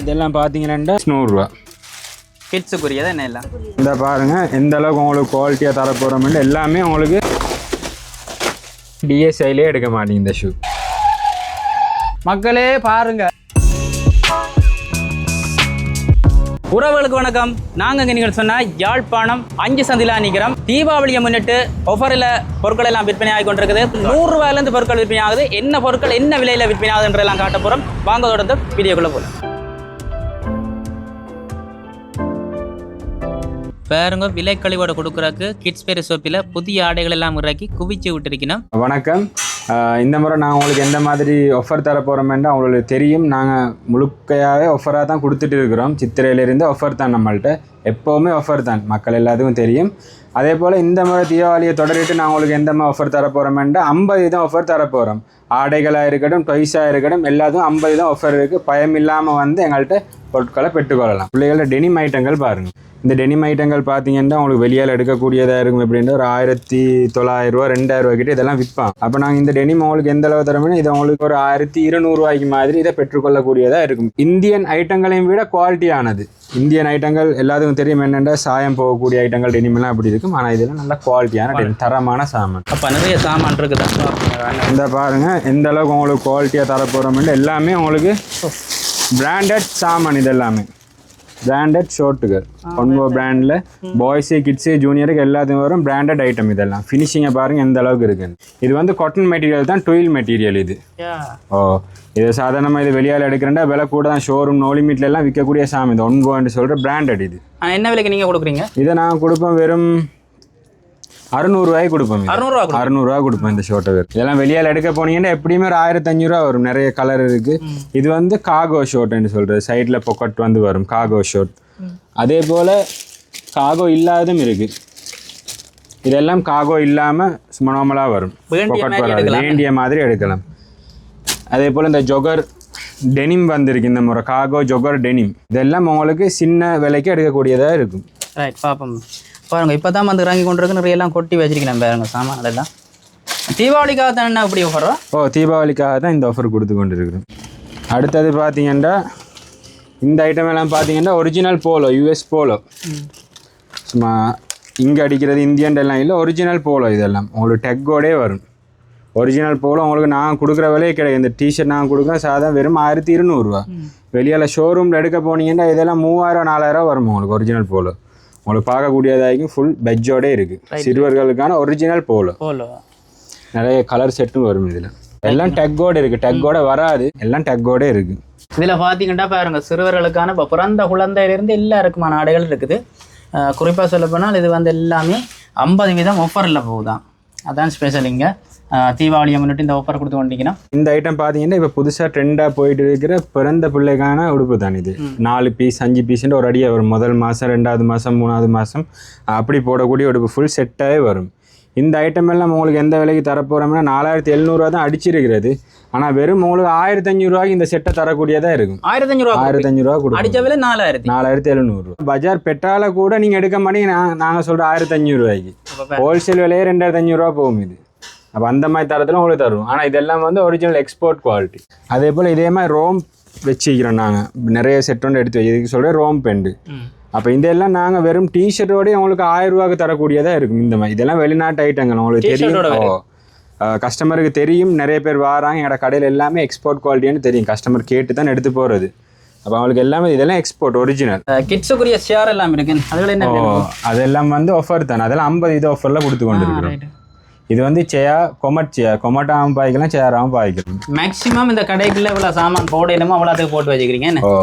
இதெல்லாம் பார்த்தீங்கன்னா நூறுரூவா. கிட்ஸுக்குரியதா என்ன எல்லாம்? இந்த பாருங்க எந்த அளவுக்கு உங்களுக்கு குவாலிட்டியாக தரப்போகிறோம்னு எல்லாமே உங்களுக்கு டிஎஸ்ஐலே எடுக்க மாட்டீங்க இந்த ஷூ மக்களே பாருங்க. உறவுகளுக்கு வணக்கம். நாங்கள் இங்கே நீங்கள் சொன்னால் யாழ்ப்பாணம் அஞ்சு சந்திலா நிற்கிறோம் தீபாவளியை முன்னிட்டு ஒவ்வொருல பொருட்கள் எல்லாம் விற்பனை ஆகி கொண்டிருக்குது. நூறு ரூபாயிலேருந்து பொருட்கள் விற்பனை ஆகுது. என்ன பொருட்கள் என்ன விலையில் விற்பனை ஆகுதுன்றதெல்லாம் காட்ட போகிறோம் வாங்க தொடர்ந்து வீடியோக்குள்ளே போகலாம் பாருங்க விலை கழிவோட கொடுக்குறக்கு கிட்ஸ் பேர் சோப்பில் புதிய ஆடைகள் எல்லாம் இறக்கி குவிச்சு விட்டுருக்கணும். வணக்கம். இந்த முறை நான் உங்களுக்கு எந்த மாதிரி ஆஃபர் தர போகிறோம்னு அவங்களுக்கு தெரியும். நாங்கள் முழுக்கையாகவே ஆஃபராக தான் கொடுத்துட்டு இருக்கிறோம். சித்திரையிலேருந்து ஆஃபர் தான் நம்மள்கிட்ட எப்போவுமே ஆஃபர் தான். மக்கள் எல்லாத்துக்கும் தெரியும். அதே போல் இந்த முறை தீபாவளியை தொடரிட்டு நான் உங்களுக்கு எந்த மாதிரி ஆஃபர் தர போகிறோம்னா ஐம்பது தான் ஆஃபர் தர போகிறோம் ஆடைகளாக இருக்கட்டும் டொய்ஸாக இருக்கட்டும் எல்லாத்துக்கும் ஐம்பது தான் ஆஃபர் இருக்குது பயம் இல்லாமல் வந்து எங்கள்கிட்ட பொருட்களை பெற்றுக்கொள்ளலாம். பிள்ளைகளோட டெனிம் ஐட்டங்கள் பாருங்கள் இந்த டெனிம் ஐட்டங்கள் பார்த்தீங்கன்னா உங்களுக்கு வெளியால் எடுக்கக்கூடியதாக இருக்கும். எப்படின்னா ஒரு ஆயிரத்தி தொள்ளாயிரம் ரூபா ரெண்டாயிரம் ரூபா இதெல்லாம் விற்பான் அப்போ நாங்கள் இந்த டெனிம் உங்களுக்கு எந்த அளவு தரோம்னா இது உங்களுக்கு ஒரு ஆயிரத்தி இருநூறுவாய்க்கு மாதிரி இதை பெற்றுக்கொள்ளக்கூடியதாக இருக்கும். இந்தியன் ஐட்டங்களையும் விட குவாலிட்டியானது இந்தியன் ஐட்டங்கள் எல்லாத்துக்கும் தெரியும் என்னென்னா? சாயம் போகக்கூடிய ஐட்டங்கள் டெனிம் எல்லாம் அப்படி இருக்கும். ஆனால் இதெல்லாம் நல்ல குவாலிட்டியான தரமான சாமான். அப்போ நிறைய சாமான் இருக்குதா? இந்த பாருங்க எந்த அளவுக்கு உங்களுக்கு குவாலிட்டியாக தரப்போகிறோம்னு எல்லாமே உங்களுக்கு பிராண்டட் சாமான் இது எல்லாமே. பிராண்டட் ஷோர்ட்டுகள் ஒன்போ பிராண்டில் பாய்ஸு கிட்ஸு ஜூனியருக்கு எல்லாத்துக்கும் வரும் பிராண்டட் ஐட்டம் இதெல்லாம். ஃபினிஷிங்கை பாருங்கள் எந்த அளவுக்கு இருக்குன்னு. இது வந்து காட்டன் மெட்டீரியல் தான் டுயில் மெட்டீரியல் இது. ஓ இது சாதாரணமாக இது வெளியால் எடுக்கிறேன்டா விலை கூட தான் ஷோரூம் நோ லிமிட்ல எல்லாம் விற்கக்கூடிய சாமி. இது ஒன்போன்னு சொல்கிற பிராண்டட் இது. என்ன விலைக்கு நீங்கள் கொடுக்குறீங்க? இதை நான் கொடுப்பேன் வெறும் அறுநூறுவாய்க்கு கொடுப்பேன் இது. அறுநூறுவா. அறுநூறுவா கொடுப்பேன் இந்த ஷோட்டை இதெல்லாம் வெளியால் எடுக்க போனீங்கன்னா எப்படியுமே ஒரு ஆயிரத்தி அஞ்சூறுவா வரும். நிறைய கலர் இருக்கு. இது வந்து காகோ ஷோட்டுன்னு சொல்றது. சைடில் பொக்கட் வந்து வரும். காகோ ஷோட் அதே போல் காகோ இல்லாததும் இருக்கு. இதெல்லாம் காகோ இல்லாமல் சும்மா நார்மலாக வரும். பொக்கட் மாதிரி வராது. வேண்டிய மாதிரி எடுக்கலாம். அதே போல் இந்த ஜொகர் டெனிம் வந்திருக்கு. இந்த முறை காகோ ஜொகர் டெனிம் இதெல்லாம் உங்களுக்கு சின்ன விலைக்கு எடுக்கக்கூடியதாக இருக்கும். ரைட் பார்ப்போம். பாருங்க இப்போ தான் வந்து இறங்கி கொண்டு இருக்கு நிறைய எல்லாம் கொட்டி வச்சிருக்கேன் பாருங்க சாமான் எல்லாம் தீபாவளிக்காக தான் என்ன இப்படி ஓஃபரோ ஓ? தீபாவளிக்காக தான் இந்த ஆஃபர் கொடுத்து கொண்டு இருக்கிறோம் அடுத்தது பார்த்தீங்கன்னா இந்த ஐட்டம் எல்லாம் பார்த்தீங்கன்னா ஒரிஜினல் போலோ யூஎஸ் போலோ சும்மா இங்கே அடிக்கிறது இந்தியன் எல்லாம் இல்லை ஒரிஜினல் போலோ இதெல்லாம். உங்களுக்கு டெக்கோடே வரும். ஒரிஜினல் போலோ உங்களுக்கு நான் கொடுக்குற விலையே கிடையாது. இந்த டிஷர்ட் நான் கொடுக்குறேன் சாதா வெறும் ஆயிரத்தி இருநூறுவா. வெளியால் ஷோரூமில் எடுக்க போனீங்கன்னா இதெல்லாம் மூவாயிரம் நாலாயிரம் வரும் உங்களுக்கு ஒரிஜினல் போலோ உங்களுக்கு பார்க்கக்கூடியதாகும் ஃபுல் பெஜ்ஜோடே இருக்குது சிறுவர்களுக்கான ஒரிஜினல் போலோ போலோ நிறைய கலர் செட்டும் வரும் இதில். எல்லாம் டெக்கோட இருக்கு. டெக்கோட வராது. எல்லாம் டெக்கோட இருக்கு. இதில் பார்த்தீங்கன்னா பாருங்க சிறுவர்களுக்கான இப்போ பிறந்த குழந்தையிலேருந்து எல்லாருக்குமான ஆடைகள் இருக்குது. குறிப்பாக சொல்லப்போனால் இது வந்து எல்லாமே ஐம்பது வீதம் ஆஃபரில் போகுதான் அதான் ஸ்பெஷல் இங்கே. தீபாவளியை முன்னிட்டு இந்த ஆஃபர் கொடுத்து கொண்டீங்கன்னா இந்த ஐட்டம் பார்த்தீங்கன்னா இப்போ புதுசாக ட்ரெண்டாக போயிட்டு இருக்கிற பிறந்த பிள்ளைக்கான உடுப்பு தான் இது. நாலு பீஸ் அஞ்சு பீஸ்ன்ற ஒரு அடியாக வரும். முதல் மாதம் ரெண்டாவது மாதம் மூணாவது மாதம் அப்படி போடக்கூடிய உடுப்பு ஃபுல் செட்டாகவே வரும். இந்த ஐட்டம் எல்லாம் உங்களுக்கு எந்த விலைக்கு தரப்போகிறோம்னா நாலாயிரத்தி எழுநூறுவா தான் அடிச்சிருக்கிறது. ஆனால் வெறும் உங்களுக்கு ஆயிரத்தி அஞ்சூறுவாய்க்கு இந்த செட்டை தரக்கூடியதாக இருக்கும். ஆயிரத்தி அஞ்சூறுவா ஆயிரத்தி அஞ்சூறுவா கொடுக்கும் அடித்த விலை நாலாயிரத்தி. நாலாயிரத்தி எழுநூறு. பஜார் பெட்ரால கூட நீங்கள் எடுக்க மாட்டீங்க. நான் நாங்கள் சொல்கிற ஆயிரத்தி அஞ்சூறுவாய்க்கு ஹோல்சேல் விலையே ரெண்டாயிரத்தி அஞ்சூறுரூவா போகும் இது. அப்போ அந்த மாதிரி தரத்தில் உங்களுக்கு தருவோம். ஆனால் இதெல்லாம் வந்து ஒரிஜினல் எக்ஸ்போர்ட் குவாலிட்டி அதே போல் இதே மாதிரி ரோம் வச்சுக்கிறோம் நாங்கள் நிறைய செட் ஒன்று எடுத்து இதுக்கு சொல்கிற ரோம் பெண்டு அப்போ இதெல்லாம் நாங்கள் வெறும் டிஷர்ட்டோடய உங்களுக்கு ஆயிரம் ரூபாய்க்கு தரக்கூடியதாக இருக்கும். இந்த மாதிரி இதெல்லாம் வெளிநாட்டு ஐட்டங்கள் உங்களுக்கு தெரியும். கஸ்டமருக்கு தெரியும். நிறைய பேர் வராங்க. என்னோட கடையில் எல்லாமே எக்ஸ்போர்ட் குவாலிட்டின்னு தெரியும். கஸ்டமர் கேட்டு தான் எடுத்து போகிறது அப்போ அவங்களுக்கு எல்லாமே இதெல்லாம் எக்ஸ்போர்ட் ஒரிஜினல் கிட்ஸுக்குரிய ஷேர் எல்லாம் இருக்கு. அதுல என்ன அதெல்லாம் வந்து ஆஃபர் தானே. அதெல்லாம் ஐம்பது இது ஆஃபரில் கொடுத்து கொண்டு இருக்கிறோம் இது வந்து சேயா கொமட் சேயா கொமட்டாகவும் பாய்க்கலாம் சேராகவும் பாய்க்கலாம். மேக்ஸிமம் இந்த கடைக்குள்ள இவ்வளோ சாமான் போடணுமோ அவ்வளோத்துக்கு போட்டு வச்சுக்கிறீங்க ஓ.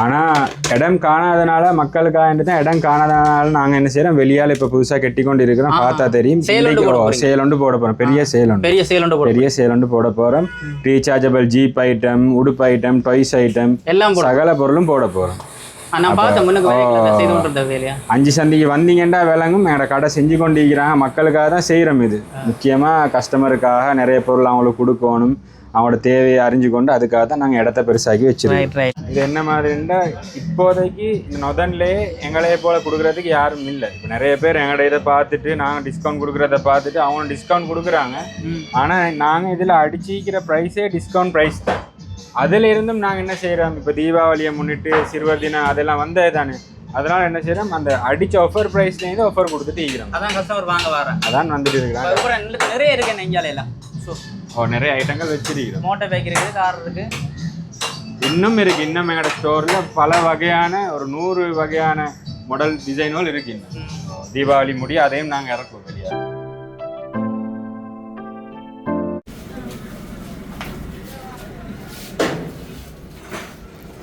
ஆனால் இடம் காணாதனால மக்களுக்காக தான் இடம் காணாதனால நாங்கள் என்ன செய்கிறோம் வெளியால் இப்போ புதுசாக கட்டி கொண்டு இருக்கிறோம் பார்த்தா தெரியும். ஒன்று போட போகிறோம் பெரிய சேல் ஒன்று பெரிய சேல் ஒன்று போட்டு பெரிய சேல் ஒன்று போட போகிறோம் ரீசார்ஜபிள் ஜீப் ஐட்டம் உடுப்பு ஐட்டம் டாய்ஸ் ஐட்டம் எல்லாம் சகல பொருளும் போட போகிறோம் அஞ்சு சந்தைக்கு வந்தீங்கன்னா விளங்கும். எங்களோட கடை செஞ்சு கொண்டு இருக்கிறாங்க. மக்களுக்காக தான் செய்கிறோம் இது. முக்கியமாக கஸ்டமருக்காக நிறைய பொருள் அவங்களுக்கு கொடுக்கணும். அவங்களோட தேவையை அறிஞ்சு கொண்டு அதுக்காக தான் நாங்கள் இடத்த பெருசாக்கி வச்சிருக்கோம். ரைட் ரைட் இது என்ன மாதிரின்னா இப்போதைக்கு இந்த நொதன்லே எங்களைய போல கொடுக்குறதுக்கு யாரும் இல்லை. இப்போ நிறைய பேர் எங்களோட இதை பார்த்துட்டு நாங்கள் டிஸ்கவுண்ட் கொடுக்குறத பார்த்துட்டு அவங்க டிஸ்கவுண்ட் கொடுக்குறாங்க. ஆனால் நாங்கள் இதில் அடிச்சிக்கிற ப்ரைஸே டிஸ்கவுண்ட் ப்ரைஸ் தான். அதுல இருந்தும் நாங்க என்ன செய்யறோம் இப்ப தீபாவளியை முன்னிட்டு சிறுவர் தினம் அதெல்லாம் வந்தது தானே. அதனால என்ன செய்யறோம் அந்த அடிச்ச ஆஃபர் பிரைஸ்ல இருந்து ஆஃபர் கொடுத்துட்டு இருக்கிறோம் அதான் கஸ்டமர் வாங்க வரேன் அதான் வந்துட்டு இருக்கிறாங்க. நிறைய- இருக்கு நெஞ்சாலையில ஸோ நிறைய ஐட்டங்கள் வச்சிருக்கிறோம். மோட்டர் பைக் இருக்குது கார் இருக்கு இன்னும் இருக்கு இன்னும் எங்களோட ஸ்டோர்ல பல வகையான ஒரு நூறு வகையான மாடல் டிசைன்கள் இருக்கு இன்னும். தீபாவளி முடி அதையும் நாங்க இறக்குவோம் வெளியே.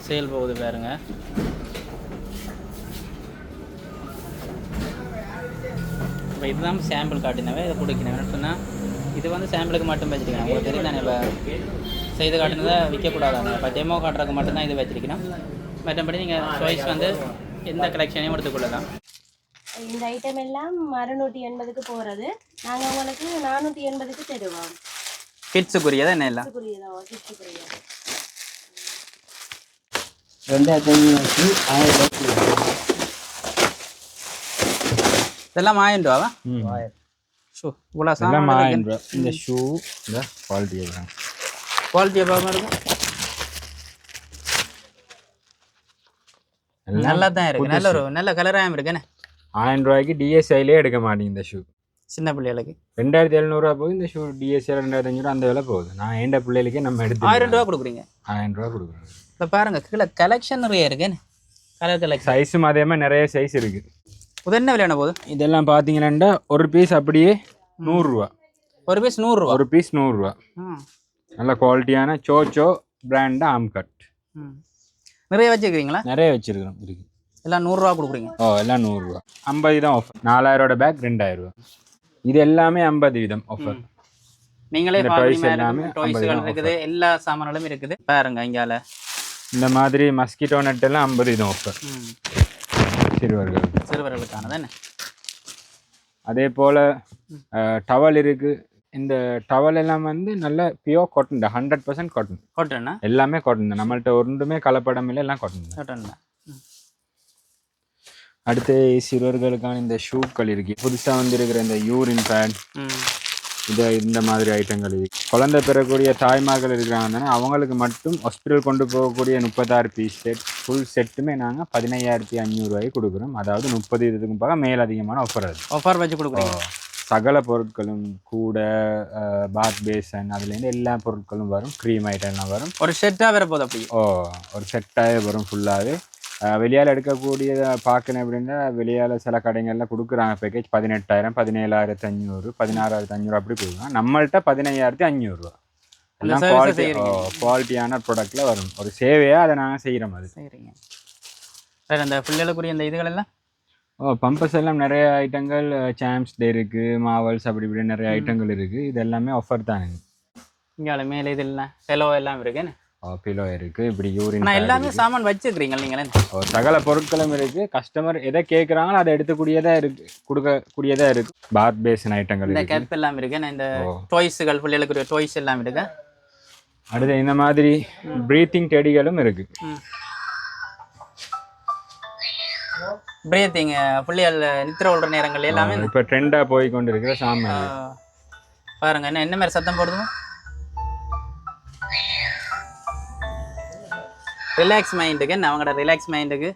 சேல் போகுது பாருங்க. இப்போ இதுதான் சாம்பிள் காட்டினவே இதை கொடுக்கணும். சொன்னால் இது வந்து சாம்பிளுக்கு மட்டும் வச்சிருக்கேன். உங்களுக்கு தெரியும் தானே இப்போ செய்து காட்டினதை விற்கக்கூடாதாங்க இப்போ டெமோ காட்டுறதுக்கு மட்டும்தான் இது வச்சிருக்கணும் மற்றபடி நீங்கள் சாய்ஸ் வந்து எந்த கலெக்ஷனையும் எடுத்துக்கொள்ளலாம். இந்த ஐட்டம் எல்லாம் அறுநூற்றி எண்பதுக்கு போகிறது நாங்கள் உங்களுக்கு நானூற்றி எண்பதுக்கு தருவோம். கிட்ஸுக்குரியது என்ன எல்லாம்? ரெண்டாயிரத்தி ஐநூறு ஆயிரம் ரூபாய் இதெல்லாம் ஆயிரம் ரூபாவா? ஷூ இவ்வளோ சாமான் இந்த ஷூ இந்த குவாலிட்டி குவாலிட்டி எவ்வளோ இருக்கும் நல்லா தான் இருக்கு. நல்ல ஒரு நல்ல கலராகவும் இருக்குண்ணே ஆயிரம் ரூபாய்க்கு டிஎஸ்ஐலே எடுக்க மாட்டேங்க இந்த ஷூ சின்ன பிள்ளைகளுக்கு. ரெண்டாயிரத்தி எழுநூறுவா போகுது இந்த ஷூ டிஎஸ்ஐ ரெண்டாயிரத்தி அஞ்சூறு அந்த விலை போகுது. நான் ஏண்ட பிள்ளைகளுக்கே நம்ம எடுத்து ஆயிரம் ரூபா கொடுக்குறீங்க? ஆயிரம் ரூபா கொடுக்குறோம் இப்போ கீழே கலெக்ஷன் நிறைய இருக்குன்னு கலர் கலெக்ஷன் சைஸும் அதே மாதிரி நிறைய சைஸ் இருக்கு. இது என்ன விலையான போகுது? இதெல்லாம் பார்த்தீங்கன்னா ஒரு பீஸ் அப்படியே நூறுரூவா. ஒரு பீஸ் நூறுரூவா? ஒரு பீஸ் நூறுரூவா. நல்ல குவாலிட்டியான சோச்சோ பிராண்டு ஆம்கட் ம். நிறைய வச்சுருக்கீங்களா நிறைய வச்சிருக்கிறோம் இருக்கு. எல்லாம் நூறுரூவா கொடுக்குறீங்க. ஓ எல்லாம் நூறுரூவா. ஐம்பது தான் ஆஃபர் நாலாயிரோட பேக் ரெண்டாயிரம் ரூபா இது எல்லாமே ஐம்பது வீதம் ஆஃபர் நீங்களே மேலே எல்லாமே டாய்ஸுகள் 50 இருக்குது. எல்லா சாமான்களும் இருக்குது. பாருங்க இங்கால. இந்த மாதிரி மஸ்கிட்டோ நட் எல்லாம் ஐம்பது வீதம் ஆஃபர் சிறுவர்கள் சிறுவர்களுக்கானது என்ன? அதே போல் டவல் இருக்கு. இந்த டவல் எல்லாம் வந்து நல்ல பியோர் காட்டன் தான். ஹண்ட்ரட் பர்சன்ட் காட்டன் காட்டன்னா எல்லாமே காட்டன் தான். நம்மள்ட்ட ஒன்றுமே கலப்படம் இல்லை. எல்லாம் காட்டன் காட்டன் தான். அடுத்து சிறுவர்களுக்கான இந்த ஷூக்கள் இருக்கு. புதுசாக வந்திருக்கிற இந்த யூரின் பேட் ம். இது இந்த மாதிரி ஐட்டங்கள் இருக்கு குழந்தை பெறக்கூடிய தாய்மார்கள் இருக்கிறாங்க தானே அவங்களுக்கு மட்டும் ஹாஸ்பிட்டல் கொண்டு போகக்கூடிய முப்பத்தாறு பீஸ் செட் ஃபுல் செட்டுமே நாங்கள் பதினையாயிரத்தி அஞ்சூறுரூவாய்க்கு கொடுக்குறோம். அதாவது முப்பது இதுக்கும் போக மேல் அதிகமான ஆஃபர் அது. ஆஃபர் வச்சு கொடுக்குறீங்க? சகல பொருட்களும் கூட பாத் பேசன் அதுலேருந்து எல்லா பொருட்களும் வரும் க்ரீம் ஐட்டம்லாம் வரும். ஒரு செட்டாக வேற போகுது அப்படி ஓ ஒரு செட்டாகவே வரும் ஃபுல்லாகவே வெளியால் எடுக்கக்கூடிய பார்க்கணும் அப்படின்னா வெளியால் சில கடைகளில் கொடுக்குறாங்க. பேக்கேஜ் பதினெட்டாயிரம் பதினேழாயிரத்தி அஞ்சூறு பதினாறாயிரத்தி அஞ்சூறு அப்படி கொடுக்குறாங்க. நம்மள்ட்ட பதினையாயிரத்தி அஞ்சூறுரூவா எல்லாம் குவாலிட்டி. குவாலிட்டியான ப்ராடக்ட்டில் வரும். ஒரு சேவையாக அதை நாங்கள் செய்கிறோம் அது சரிங்க வேறு அந்த பிள்ளைகளுக்குரிய இந்த இதுகள் எல்லாம்? ஓ பம்பஸ் எல்லாம் நிறைய ஐட்டங்கள் சாம்ஸ் டே இருக்குது மாவல்ஸ் அப்படி இப்படி நிறைய ஐட்டங்கள் இருக்குது இது எல்லாமே ஆஃபர் தானுங்க. இங்கால மேலே இது இல்லை செலவு எல்லாம் இருக்குன்னு பிலோ இருக்குது இப்படி யூரின் ஆனால் எல்லாமே சாமான் வச்சுக்கிறீங்க நீங்களே? சகல பொருட்களும் இருக்கு. கஸ்டமர் எதை கேட்குறாங்களோ அதை எடுத்துக்கூடியதா இருக்கு. கொடுக்கக்கூடியதா இருக்கு. பாத் பேசன் ஐட்டங்கள் இந்த இருக்கு. கேப் எல்லாம் இருக்கு. இந்த ஓ. டாய்ஸுகள் பிள்ளைகளுக்குரிய டாய்ஸ் எல்லாம் இருக்கு. அடுத்து இந்த மாதிரி ப்ரீத்திங் டெடிகளும் இருக்கு. பிரீத்திங் பிள்ளைகள் நித்திர விடுற நேரங்கள் எல்லாமே இந்த- இப்போ ட்ரெண்டா போய் கொண்டு இருக்கிற சாமான் பாருங்க என்ன என்ன மாதிரி சத்தம் போடுதுமோ ரிலாக்ஸ் மைண்டுக்கு அவங்களோட ரிலாக்ஸ் மைண்டுக்கு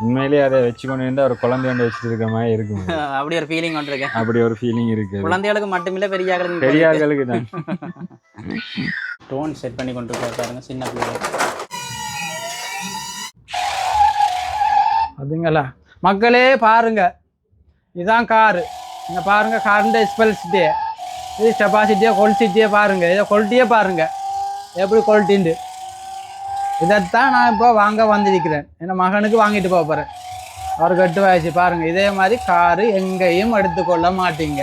உண்மையிலேயே அதை வச்சு கொண்டு இருந்தா ஒரு குழந்தை வச்சுட்டு இருக்க மாதிரி இருக்கும். அப்படி ஒரு ஃபீலிங் கொண்டு இருக்கேன் அப்படி ஒரு ஃபீலிங் இருக்கு. குழந்தைகளுக்கு மட்டுமில்ல பெரிய ஆளுக்கு பெரியார்களுக்கு தான். டோன் செட் பண்ணி கொண்டு இருக்காரு பாருங்க சின்ன பிள்ளைகள் அதுங்களா? மக்களே பாருங்க. இதான் காரு இங்க பாருங்க காருண்ட ஸ்பெல்சிட்டியே இது கெப்பாசிட்டியே குவாலிட்டியே பாருங்க. இதை குவாலிட்டியே பாருங்க. எப்படி குவாலிட்டிண்டு இதைத்தான் நான் இப்போ வாங்க வந்திருக்கிறேன். என் மகனுக்கு வாங்கிட்டு போக போகிறேன் அவர் எட்டு வயசு பாருங்க இதே மாதிரி காரு எங்கேயும் எடுத்துக்கொள்ள மாட்டீங்க.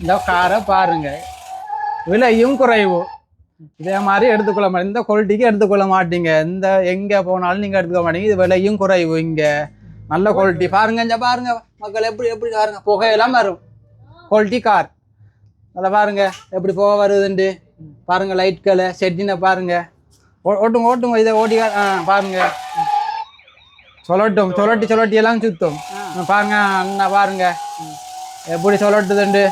இந்த காரை பாருங்க. விலையும் குறைவு. இதே மாதிரி எடுத்துக்கொள்ள மாட்டீங்க. இந்த குவாலிட்டிக்கு எடுத்துக்கொள்ள மாட்டீங்க. இந்த எங்கே போனாலும் நீங்கள் எடுத்துக்க மாட்டீங்க. இது விலையும் குறைவு இங்கே. நல்ல குவாலிட்டி. பாருங்க இங்க பாருங்க. மக்கள் எப்படி எப்படி பாருங்க. புகையெல்லாம் வரும். Quality car. நல்லா பாருங்க. எப்படி புகை வருதுண்டு பாருங்க லைட்களை செட்டினை பாருங்க. ஓட்டுங்க ஓட்டுங்க இதை ஓட்டி பாருங்க. சொல்லட்டும் சொல்லட்டி சொல்லட்டி எல்லாம் சுத்தும். பாருங்க அண்ணா பாருங்க. எப்படி சொல்லட்டுதுண்டு?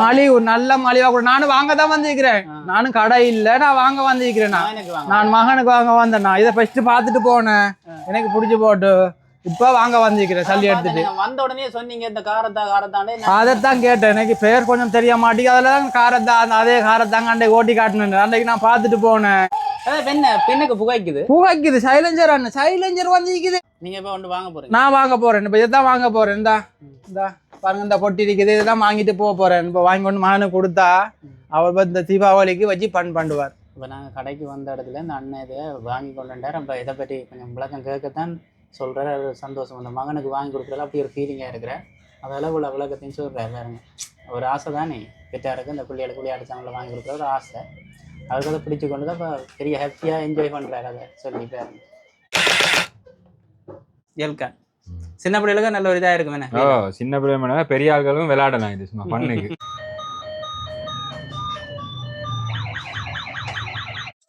மலிவு நல்ல மலிவா கூட. நானும் வாங்க தான் வந்திருக்கிறேன். நானும் கடை இல்ல நான் வாங்க வந்திருக்கிறேன் நான். மகனுக்கு வாங்க வந்தேன் நான். இதை ஃபர்ஸ்ட் பார்த்துட்டு போனேன். எனக்கு பிடிச்சி போட்டு. இப்போ வாங்க வந்திருக்கிறேன் சல்லி எடுத்துட்டு. நீங்க வந்த உடனே சொன்னீங்க இந்த காரத்தா காரத்தாண்டே அதைத்தான் கேட்டேன் எனக்கு பேர் கொஞ்சம் தெரிய மாட்டேங்குது அதில் தான் காரத்தான் அதே காரத்தாங்க ஓட்டி காட்டினேன். அன்றைக்கு நான் பார்த்துட்டு போனேன். பெண்ண பெண்ணுக்கு புகைக்குது. பூவைக்குது சைலஞ்சர் அண்ணன் சைலஞ்சர் வந்திருக்குது. நீங்க இப்ப ஒன்று வாங்க போறீங்க. நான் வாங்க போறேன். இப்போ இதான் வாங்க போறேன். இந்தா இந்தா பாருங்க இந்த பொட்டி இருக்குது. இதுதான் வாங்கிட்டு போக போறேன். இப்போ வாங்கி கொண்டு கொடுத்தா அவர் இந்த தீபாவளிக்கு வச்சு பண் பண்ணுவார். இப்போ நாங்கள் கடைக்கு வந்த இடத்துல இந்த அண்ணன் இதை வாங்கி கொண்டுட்டார் நம்ம இதை பற்றி கொஞ்சம் விளக்கம் கேட்கத்தான் சொல்கிறார் அது சந்தோஷம். அந்த மகனுக்கு வாங்கி கொடுக்குறதுல அப்படி ஒரு ஃபீலிங்காக இருக்கிற அதெல்லாம் இவ்வளோ விளக்கத்தையும் சொல்கிறார் பாருங்க. ஒரு ஆசை தானே. பெற்றாருக்கு இந்த பிள்ளைகளுக்கு விளையாட்டு சேனலில் வாங்கி கொடுக்குற ஒரு ஆசை. அதுக்கு அதை பிடிச்சி கொண்டு தான் இப்போ பெரிய ஹாப்பியாக என்ஜாய் பண்ணுறாரு அதை சொல்லி பாருங்க. எல்கா சின்ன பிள்ளைகளுக்கு நல்ல ஒரு இதாக இருக்கும் சின்ன பிள்ளை பெரிய ஆட்களும் விளையாடலாம் இது சும்மா பண்ணுக்கு.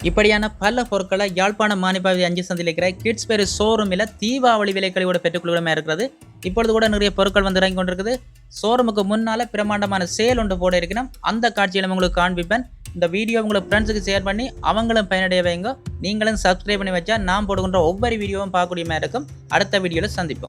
இப்படியான பல பொருட்களை யாழ்ப்பாணம் மானிப்பாவி அஞ்சு சந்தையில் இருக்கிற கிட்ஸ் பேர் ஷோரூமில் தீபாவளி விலைக்கழிவோட பெற்றுக்கொள்ளுமே இருக்கிறது. இப்பொழுது கூட நிறைய பொருட்கள் வந்து இறங்கி கொண்டிருக்குது. ஷோரூமுக்கு முன்னால் பிரமாண்டமான சேல் ஒன்று போட இருக்கணும் அந்த காட்சியில் உங்களுக்கு காண்பிப்பேன். இந்த வீடியோ உங்களுக்கு ஃப்ரெண்ட்ஸுக்கு ஷேர் பண்ணி அவங்களும் பயனடைய வைங்க. நீங்களும் சப்ஸ்கிரைப் பண்ணி வச்சா நான் போடுகின்ற ஒவ்வொரு வீடியோவும் பார்க்கக்கூடிய மாதிரி இருக்கும். அடுத்த வீடியோவில் சந்திப்போம்.